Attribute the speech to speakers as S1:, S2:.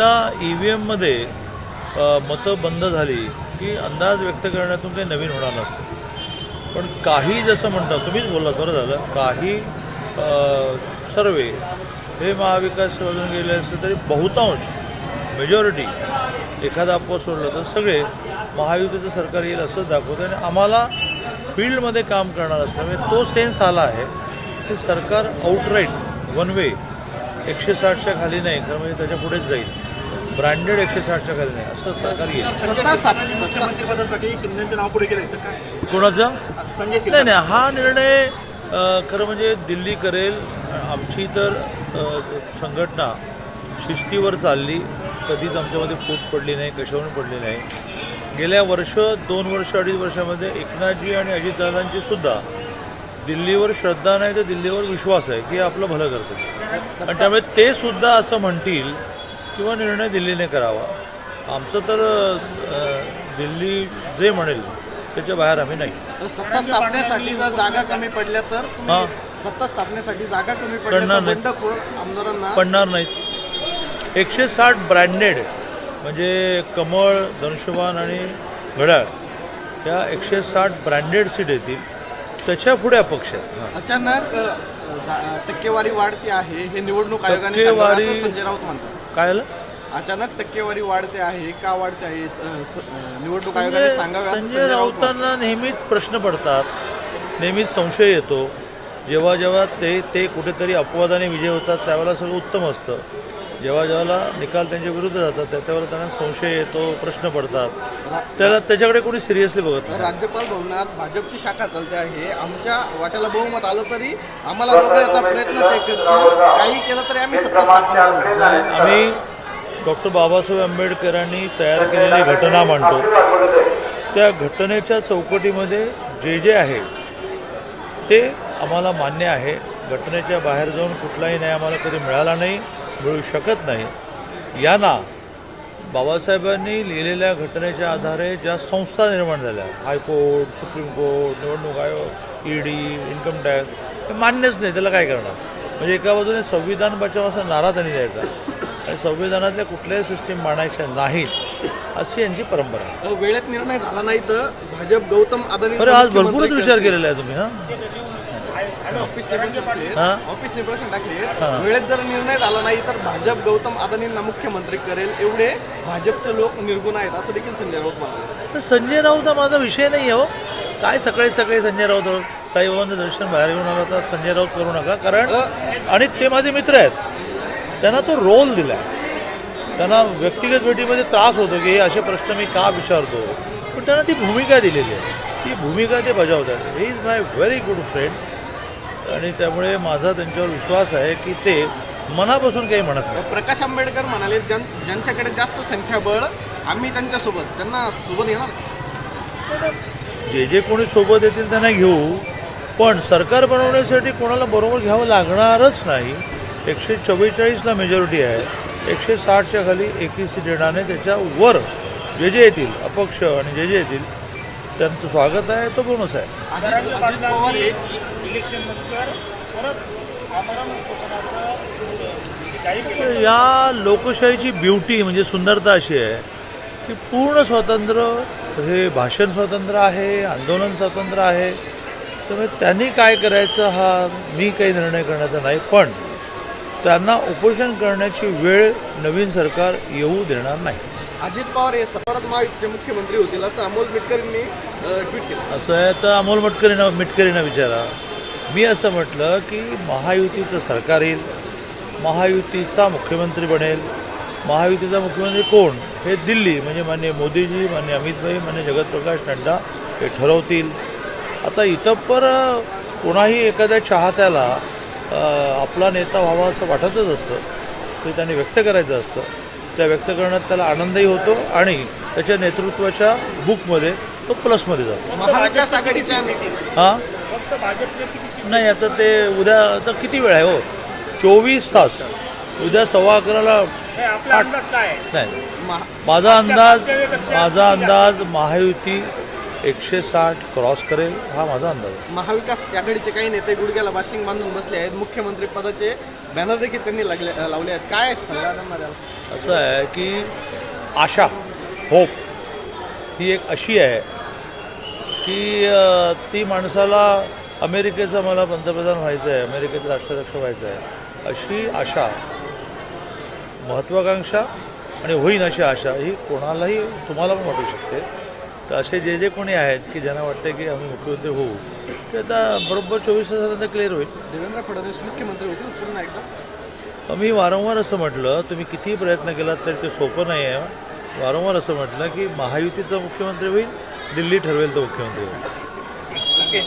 S1: एकदा E V एममध्ये मतं बंद झाली की अंदाज व्यक्त करण्यातून काही नवीन होणार नसतं. पण काही जसं म्हणतात तुम्हीच बोललात बरं झालं काही सर्वे हे महाविकास बाजून गेले असले तरी बहुतांश मेजॉरिटी एखादा अपवाद सोडलं तर सगळे महायुतीचं सरकार येईल असंच दाखवतं आणि आम्हाला फील्डमध्ये काम करणार असल्यामुळे तो सेन्स आला आहे की सरकार आउटराईट वन वे एकशे साठच्या खाली नाही तर म्हणजे त्याच्या पुढेच जाईल. ब्रँडेड एकशे साठच्या खाली नाही असं सरकार कोणाचा?
S2: संजय
S1: नाही नाही हा निर्णय खरं म्हणजे दिल्ली करेल. आमची तर संघटना शिस्तीवर चालली. कधीच आमच्यामध्ये फूट पडली नाही कशावरून पडली नाही. गेल्या वर्ष दोन वर्ष अडीच वर्षामध्ये एकनाथजी आणि अजितदादांची सुद्धा दिल्लीवर श्रद्धा नाही तर दिल्लीवर विश्वास आहे की आपलं भलं करतं आणि त्यामुळे ते सुद्धा असं म्हणतील किंवा निर्णय दिल्लीने करावा. आमचं तर दिल्ली जे म्हणेल त्याच्या बाहेर आम्ही नाही.
S3: सत्ता स्थापनेसाठी जर जागा कमी पडल्या तर तुम्ही
S1: हा.
S3: सत्ता स्थापनेसाठी जागा कमी पडल्या
S1: पडणार नाही. पडणार नाहीत. एकशे साठ ब्रँडेड म्हणजे कमळ धनुष्यबाण आणि घड्याळ या एकशे साठ ब्रँडेड सीट येतील. त्याच्या पुढे अपक्ष आहेत.
S3: अचानक टक्केवारी वाढते आहे हे निवडणूक आयोगाने संजय राऊत म्हणतात.
S1: काय आलं
S3: अचानक टक्केवारी वाढते आहे. का वाढते आहे? स- स- अ, निवडणूक आयोगाने
S1: संजय
S3: सांगावे असं
S1: संजय
S3: संजय राऊत म्हणतात.
S1: राऊतांना नेहमीच प्रश्न पडतात. नेहमीच संशय येतो. जेव्हा जेव्हा ते ते कुठेतरी अपवादाने विजय होतात त्यावेळेला सगळं उत्तम असतं. जेव्हा जेव्हा निकाल त्यांच्या विरुद्ध जातात त्या त्यावेळेला त्यांना संशय येतो प्रश्न पडतात. त्याला त्याच्याकडे कोणी सिरियसली बघत नाही.
S3: राज्यपाल भवनात भाजपची शाखा चालते आहे. आमच्या वाट्याला बहुमत आलं तरी आम्हाला रोखण्याचा प्रयत्न ते करतील. काही केलं तरी आम्ही सत्ता स्थापन
S1: आम्ही डॉक्टर बाबासाहेब आंबेडकरांनी तयार केलेली घटना मांडतो. त्या घटनेच्या चौकटीमध्ये जे जे आहे ते आम्हाला मान्य आहे. घटनेच्या बाहेर जाऊन कुठलाही न्याय आम्हाला कधी मिळाला नाही. मिळू शकत नाही. यांना बाबासाहेबांनी लिहिलेल्या घटनेच्या आधारे ज्या संस्था निर्माण झाल्या हायकोर्ट सुप्रीम कोर्ट निवडणूक आयोग ईडी इन्कम टॅक्स हे मान्यच नाही. त्याला काय करणार? म्हणजे एका बाजूने संविधान बचाव असा नारा त्यांनी द्यायचा आणि संविधानातल्या कुठल्याही सिस्टीम मांडायच्या नाहीत अशी यांची परंपरा आहे.
S3: वेळेत निर्णय झाला नाही तर भाजप गौतम अदानी
S1: बरं आज भरपूरच विचार केलेला आहे तुम्ही हां?
S3: ऑफिसने प्रश्न टाकले. वेळेत जर निर्णय झाला नाही तर भाजप गौतम अदानींना मुख्यमंत्री करेल एवढे भाजपचे लोक निर्गुण आहेत असं देखील संजय राऊत म्हणाले.
S1: तर संजय राऊत हा माझा विषय नाही आहे हो. काय सकाळी सकाळी संजय राऊत साईबाबांचं दर्शन बाहेर घेऊन आला तर संजय राऊत करू नका. कारण आणि ते माझे मित्र आहेत. त्यांना तो रोल दिला त्यांना व्यक्तिगत भेटीमध्ये त्रास होतो की हे असे प्रश्न मी का विचारतो? पण त्यांना ती भूमिका दिलेली आहे. ती भूमिका ते बजावतात. He is my very good friend आणि त्यामुळे माझा त्यांच्यावर विश्वास आहे की ते मनापासून काही म्हणत नाही.
S3: प्रकाश आंबेडकर म्हणाले ज्यां ज्यांच्याकडे जास्त संख्याबळ आम्ही त्यांच्यासोबत त्यांना सोबत येणार.
S1: जे जे कोणी सोबत येतील त्यांना घेऊ पण सरकार बनवण्यासाठी कोणाला बरोबर घ्यावं लागणारच नाही. एकशे चव्वेचाळीसला मेजॉरिटी आहे. एकशे साठच्या खाली एकी सीट येण्याने त्याच्या वर जे जे येतील अपक्ष आणि जे जे येतील त्यांचं स्वागत आहे तो बोनस आहे.
S2: इलेक्शन नंतर परत
S1: तर या लोकशाहीची ब्युटी म्हणजे सुंदरता अशी आहे की पूर्ण स्वातंत्र्य हे भाषण स्वातंत्र्य आहे आंदोलन स्वातंत्र्य आहे. त्यामुळे त्यांनी काय करायचं हा मी काही निर्णय करण्याचा नाही पण त्यांना उपोषण करण्याची वेळ नवीन सरकार येऊ देणार नाही.
S3: अजित पवार हे सतरात महायुतीचे मुख्यमंत्री होतील असं अमोल मिटकरींनी ट्विट केलं
S1: असं आहे. तर अमोल मटकरीनं मिटकरींना विचारा. मी असं म्हटलं की महायुतीचं सरकार येईल. महायुतीचा मुख्यमंत्री बनेल. महायुतीचा मुख्यमंत्री कोण? हे दिल्ली म्हणजे मान्य मोदीजी मान्य अमितभाई मान्य जगतप्रकाश नड्डा हे ठरवतील. आता इतपर कोणाही एखाद्या चाहत्याला आपला नेता व्हावा असं वाटतच असतं. ते त्यांनी व्यक्त करायचं असतं. त्या व्यक्त करण्यात त्याला आनंदही होतो आणि त्याच्या नेतृत्वाच्या बुकमध्ये तो प्लसमध्ये जातो. हां
S2: फक्त भाजपचे किती
S1: नाही आता ते उद्या आता किती वेळ आहे हो? चोवीस तास. उद्या सव्वा अकराला
S2: नाही,
S1: माझा अंदाज माझा अंदाज महायुती एकशे साठ क्रॉस करेल हा माझा अंदाज आहे.
S3: महाविकास आघाडीचे काही नेते गुडघ्याला बाशिंग बांधून बसले आहेत. मुख्यमंत्री पदाचे बॅनर देखील त्यांनी लागले लावले आहेत. काय सल्ला त्यांना द्याल
S1: असं आहे की आशा होप ही एक अशी आहे की ती माणसाला अमेरिकेचा मला पंतप्रधान व्हायचं आहे अमेरिकेचं राष्ट्राध्यक्ष व्हायचं आहे अशी आशा महत्त्वाकांक्षा आणि होईन अशी आशा ही कोणालाही तुम्हाला पण वाटू शकते. तर असे जे जे कोणी आहेत की ज्यांना वाटते की आम्ही मुख्यमंत्री होऊ ते आता बरोबर चोवीस तासानंतर क्लिअर होईल.
S3: देवेंद्र फडणवीस मुख्यमंत्री होतील पुन्हा एकदा
S1: मी वारंवार असं म्हटलं तुम्ही कितीही प्रयत्न केलात तरी ते सोपं नाही आहे वारंवार असं म्हटलं की महायुतीचा मुख्यमंत्री होईल दिल्ली ठरवेल तो मुख्यमंत्री होईल
S3: ओके